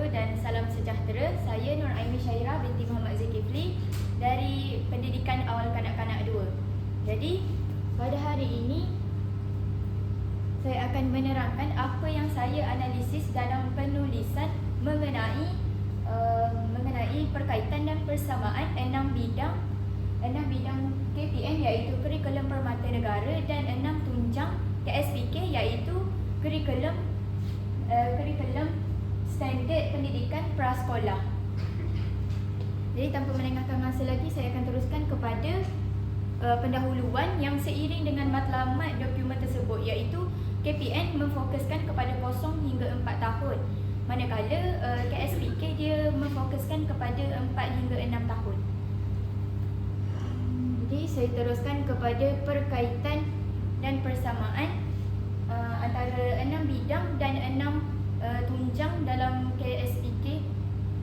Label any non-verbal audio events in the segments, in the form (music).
wabarakatuh dan salam sejahtera. Saya Nur Aini Syairah binti Muhammad Zulkifli dari Pendidikan Awal Kanak-Kanak 2. Jadi, pada hari ini saya akan menerangkan apa yang saya analisis dalam penulisan mengenai uh, mengenai perkaitan dan persamaan enam bidang enam bidang KPN iaitu kurikulum permata negara dan enam tunjang KSPK iaitu kurikulum uh, kurikulum standard pendidikan prasekolah. Jadi tanpa melengahkan masa lagi saya akan teruskan kepada uh, pendahuluan yang seiring dengan matlamat dokumen tersebut iaitu KPN memfokuskan kepada kosong hingga 4 tahun manakala uh, KSPK dia memfokuskan kepada 4 hingga 6 tahun. Jadi saya teruskan kepada perkaitan dan persamaan uh, antara 6 bidang dan 6 uh, tunjang dalam KSPK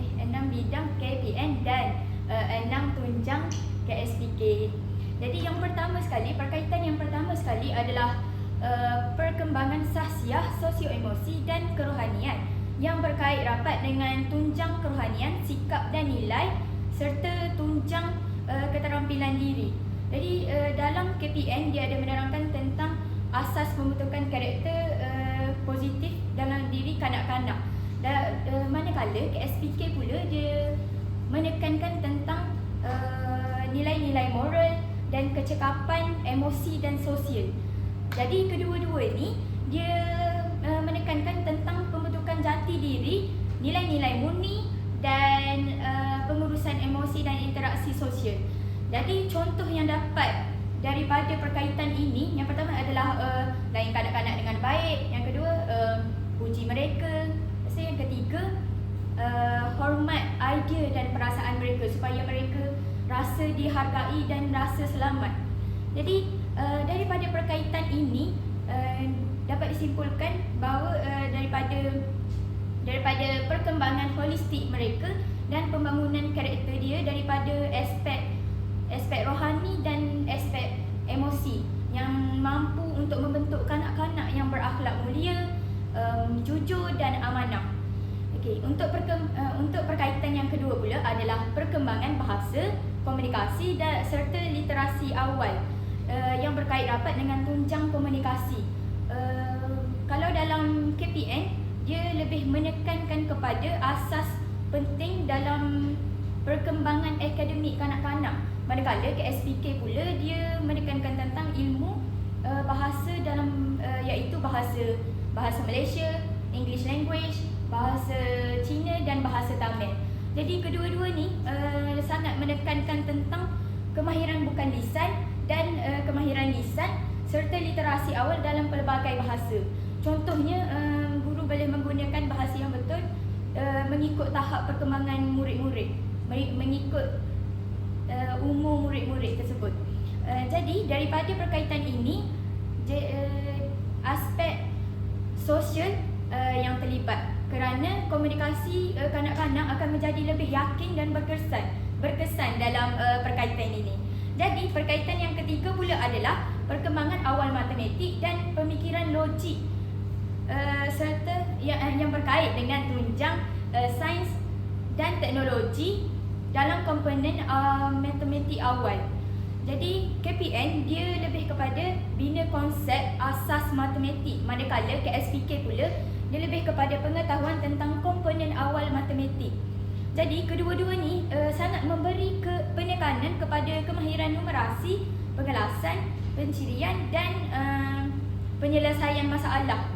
eh 6 bidang KPN dan uh, 6 tunjang KSPK. Jadi yang pertama sekali perkaitan yang pertama sekali adalah uh, perkembangan sahsiah sosio-emosi dan kerohanian yang berkait rapat dengan tunjang kerohanian, sikap dan nilai serta tunjang uh, keterampilan diri. Jadi uh, dalam KPN dia ada menerangkan tentang asas pembentukan karakter uh, positif kanak-kanak. Dan uh, manakala KSPK pula dia menekankan tentang uh, nilai-nilai moral dan kecekapan emosi dan sosial. Jadi kedua-dua ni dia uh, menekankan tentang pembentukan jati diri, nilai-nilai murni dan uh, pengurusan emosi dan interaksi sosial. Jadi contoh yang dapat daripada perkaitan ini yang pertama adalah uh, layan kanak-kanak dengan baik yang kedua uh, puji mereka. Yang ketiga uh, hormat idea dan perasaan mereka supaya mereka rasa dihargai dan rasa selamat. Jadi uh, daripada perkaitan ini uh, dapat disimpulkan bahawa uh, daripada daripada perkembangan holistik mereka dan pembangunan karakter dia daripada aspek aspek rohani dan aspek emosi yang mampu untuk membentuk kanak-kanak yang berakhlak mulia, um, jujur dan amanah. Okey, untuk perkem, uh, untuk perkaitan yang kedua pula adalah perkembangan bahasa, komunikasi dan serta literasi awal uh, yang berkait rapat dengan tunjang komunikasi. Uh, kalau dalam KPN dia lebih menekankan kepada asas penting dalam perkembangan akademik kanak-kanak Manakala KSPK pula dia menekankan tentang ilmu uh, bahasa dalam uh, iaitu bahasa bahasa Malaysia, English language, bahasa Cina dan bahasa Tamil. Jadi kedua-dua ni uh, sangat menekankan tentang kemahiran bukan lisan dan uh, kemahiran lisan serta literasi awal dalam pelbagai bahasa. Contohnya uh, guru boleh menggunakan bahasa yang betul uh, mengikut tahap perkembangan murid-murid, mengikut uh, umur murid-murid tersebut. Uh, jadi daripada perkaitan ini je, uh, aspek sosial uh, yang terlibat kerana komunikasi uh, kanak-kanak akan menjadi lebih yakin dan berkesan berkesan dalam uh, perkaitan ini. Jadi perkaitan yang ketiga pula adalah perkembangan awal matematik dan pemikiran logik uh, serta yang, yang berkait dengan tunjang uh, sains dan teknologi dalam komponen uh, matematik awal. Jadi KPN dia lebih kepada bina konsep asas matematik manakala KSPK pula dia lebih kepada pengetahuan tentang komponen awal matematik. Jadi kedua-dua ni uh, sangat memberi ke penekanan kepada kemahiran numerasi, pengelasan, pencirian dan uh, penyelesaian masalah.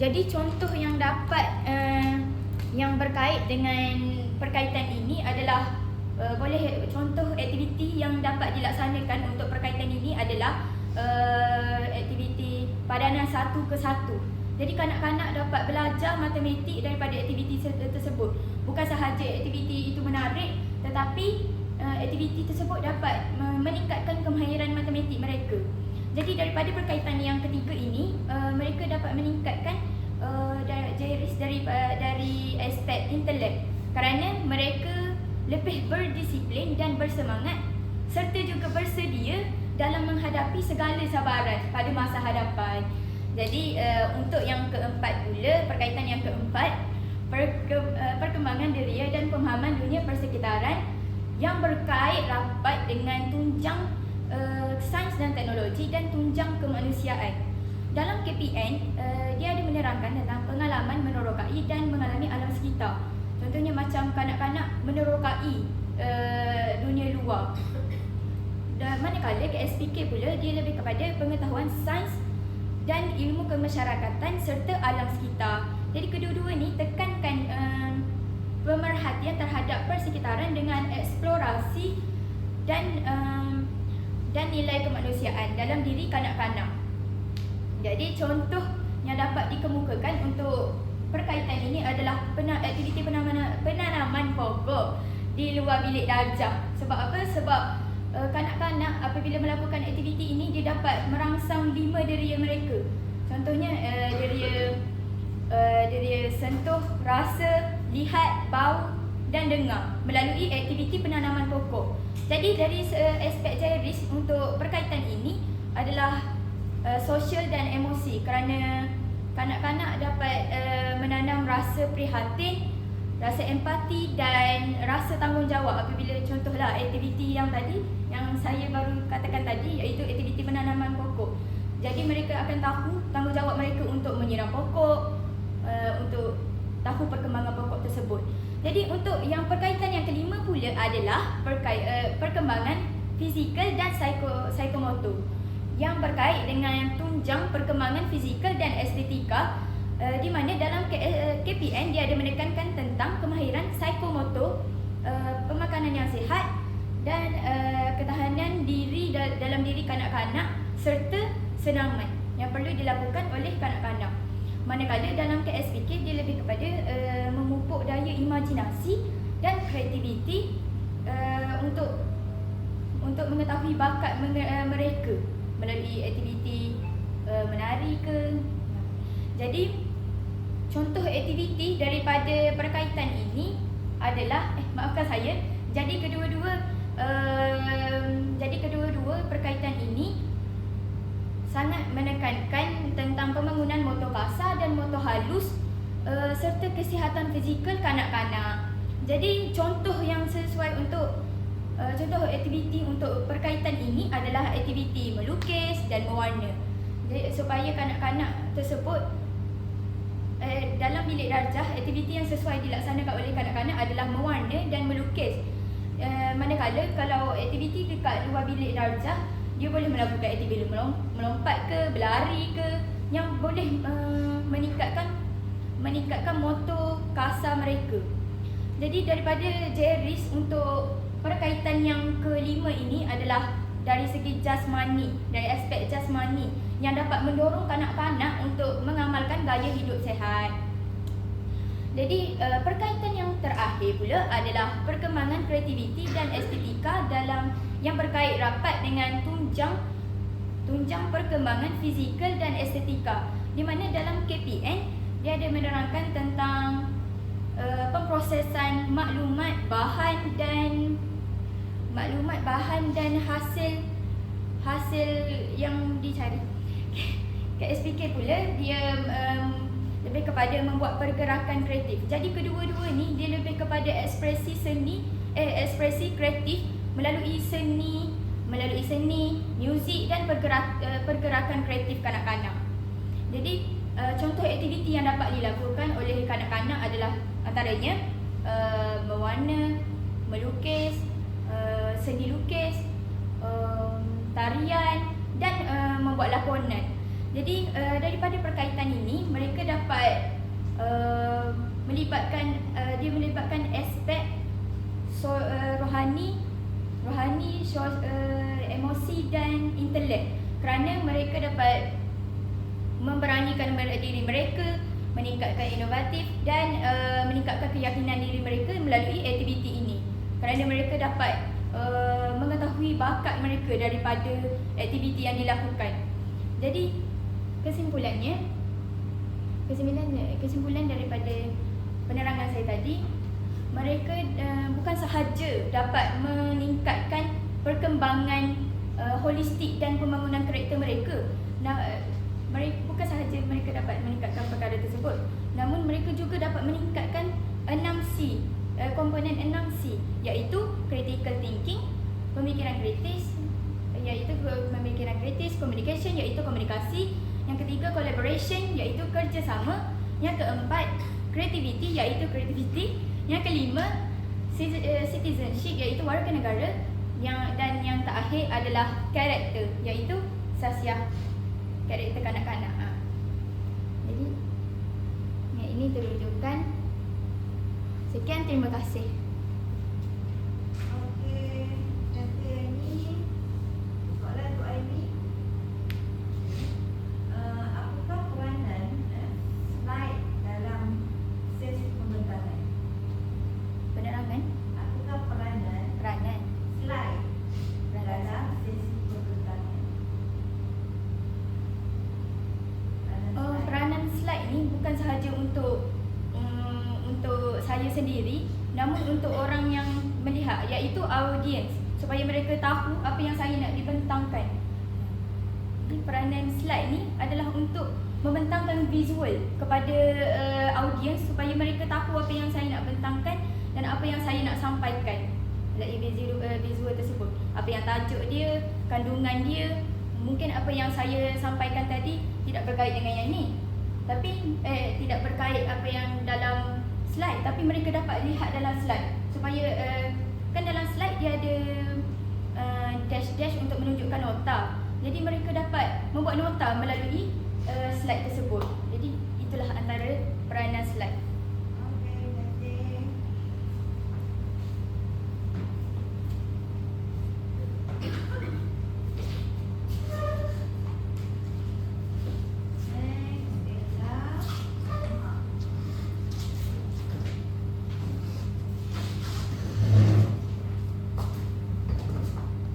Jadi contoh yang dapat uh, yang berkait dengan perkaitan ini adalah uh, boleh contoh aktiviti yang dapat dilaksanakan untuk perkaitan ini adalah uh, aktiviti padanan satu ke satu. Jadi kanak-kanak dapat belajar matematik daripada aktiviti tersebut. Bukan sahaja aktiviti itu menarik tetapi uh, aktiviti tersebut dapat meningkatkan kemahiran matematik mereka. Jadi daripada perkaitan yang ketiga ini, uh, mereka dapat meningkatkan uh, dari dari uh, dari aspek intelek kerana mereka lebih berdisiplin dan bersemangat serta juga bersedia dalam menghadapi segala cabaran pada masa hadapan. Jadi uh, untuk yang keempat pula, perkaitan yang keempat, perke, uh, perkembangan diri dan pemahaman dunia persekitaran yang berkait rapat dengan tunjang uh, sains dan teknologi dan tunjang kemanusiaan. Dalam KPN, uh, dia ada menerangkan tentang pengalaman menerokai dan mengalami alam sekitar. Contohnya macam kanak-kanak menerokai uh, dunia luar. Dan manakala KSPK pula dia lebih kepada pengetahuan sains dan ilmu kemasyarakatan serta alam sekitar. Jadi kedua-dua ni tekankan um, pemerhatian terhadap persekitaran dengan eksplorasi dan um, dan nilai kemanusiaan dalam diri kanak-kanak. Jadi contoh yang dapat dikemukakan untuk perkaitan ini adalah pena, aktiviti penanaman, penanaman pokok di luar bilik darjah. Sebab apa? Sebab uh, kanak-kanak apabila melakukan aktiviti ini dia dapat merangsang lima deria mereka. Contohnya uh, deria uh, deria sentuh, rasa, lihat, bau dan dengar melalui aktiviti penanaman pokok. Jadi dari uh, aspek jairis untuk perkaitan ini adalah uh, sosial dan emosi kerana kanak-kanak dapat uh, menanam rasa prihatin rasa empati dan rasa tanggungjawab apabila contohlah aktiviti yang tadi yang saya baru katakan tadi iaitu aktiviti penanaman pokok. Jadi mereka akan tahu tanggungjawab mereka untuk menyiram pokok, uh, untuk tahu perkembangan pokok tersebut. Jadi untuk yang perkaitan yang kelima pula adalah perkait, uh, perkembangan fizikal dan psiko, psikomotor yang berkait dengan tunjang perkembangan fizikal dan estetika uh, di mana dalam KPN eh, dia ada menekankan tentang kemahiran psikomotor, uh, pemakanan yang sihat dan uh, diri dalam diri kanak-kanak serta senaman yang perlu dilakukan oleh kanak-kanak. Manakala dalam KSPK dia lebih kepada uh, memupuk daya imajinasi dan kreativiti uh, untuk untuk mengetahui bakat mereka melalui aktiviti uh, menari ke. Jadi Contoh aktiviti daripada perkaitan ini adalah eh maafkan saya. Jadi kedua-dua uh, jadi kedua-dua perkaitan ini sangat menekankan tentang pembangunan motor kasar dan motor halus uh, serta kesihatan fizikal kanak-kanak. Jadi contoh yang sesuai untuk uh, contoh aktiviti untuk perkaitan ini adalah aktiviti melukis dan mewarna. Jadi supaya kanak-kanak tersebut eh, dalam bilik darjah aktiviti yang sesuai dilaksanakan oleh kanak-kanak adalah mewarna dan melukis. Eh, manakala kalau aktiviti dekat luar bilik darjah dia boleh melakukan aktiviti melompat ke, berlari ke yang boleh uh, meningkatkan meningkatkan motor kasar mereka. Jadi daripada Jeris untuk perkaitan yang kelima ini adalah dari segi jasmani, dari aspek jasmani yang dapat mendorong kanak-kanak untuk mengamalkan gaya hidup sehat. Jadi uh, perkaitan yang terakhir pula adalah perkembangan kreativiti dan estetika dalam yang berkait rapat dengan tunjang tunjang perkembangan fizikal dan estetika. Di mana dalam KPN dia ada menerangkan tentang uh, pemprosesan maklumat bahan dan maklumat bahan dan hasil hasil yang dicari. (laughs) KSPK pula dia um, lebih kepada membuat pergerakan kreatif. Jadi kedua-dua ni dia lebih kepada ekspresi seni eh ekspresi kreatif melalui seni, melalui seni, muzik dan pergerak, uh, pergerakan kreatif kanak-kanak. Jadi uh, contoh aktiviti yang dapat dilakukan oleh kanak-kanak adalah antaranya mewarna, melukis, uh, seni lukis, uh, tarian dan uh, membuat lakonan. Jadi uh, daripada perkaitan ini mereka dapat uh, melibatkan uh, dia melibatkan aspek so, uh, rohani, rohani, so, uh, emosi dan intelek kerana mereka dapat memberanikan diri mereka meningkatkan inovatif dan uh, meningkatkan keyakinan diri mereka melalui aktiviti ini kerana mereka dapat uh, mengetahui bakat mereka daripada aktiviti yang dilakukan. Jadi kesimpulannya kesimpulan kesimpulan daripada penerangan saya tadi mereka uh, bukan sahaja dapat meningkatkan perkembangan uh, holistik dan pembangunan karakter mereka. Nah, eh, uh, mereka bukan sahaja mereka dapat meningkatkan perkara tersebut namun mereka juga dapat meningkatkan 6C uh, komponen 6C iaitu critical thinking pemikiran kritis iaitu pemikiran kritis communication iaitu komunikasi yang ketiga collaboration iaitu kerjasama. Yang keempat creativity iaitu creativity. Yang kelima eh, citizenship iaitu warga negara. Yang dan yang terakhir adalah karakter iaitu sasiah karakter kanak-kanak. Ha. Jadi yang ini terujukan. Sekian terima kasih. Okey, terima kasih Aini. Soalan untuk Aini. Uh, apakah peranan eh, slide dalam sesi pembentaran? Penerangan Apakah peranan peranan slide dalam sesi pembentaran? Peranan Oh, slide. peranan slide ni bukan sahaja untuk um, untuk saya sendiri namun untuk orang yang melihat iaitu audience supaya mereka tahu apa yang saya nak dibentangkan. Jadi peranan slide ni adalah untuk membentangkan visual kepada uh, audience supaya mereka tahu apa yang saya nak bentangkan dan apa yang saya nak sampaikan dari visual, uh, visual tersebut. Apa yang tajuk dia, kandungan dia, mungkin apa yang saya sampaikan tadi tidak berkait dengan yang ni. Tapi eh tidak berkait apa yang dalam slide tapi mereka dapat lihat dalam slide supaya uh, kan dalam slide dia ada uh, dash-dash untuk menunjukkan nota. Jadi mereka dapat membuat nota melalui uh, slide tersebut. Jadi itulah antara peranan slide.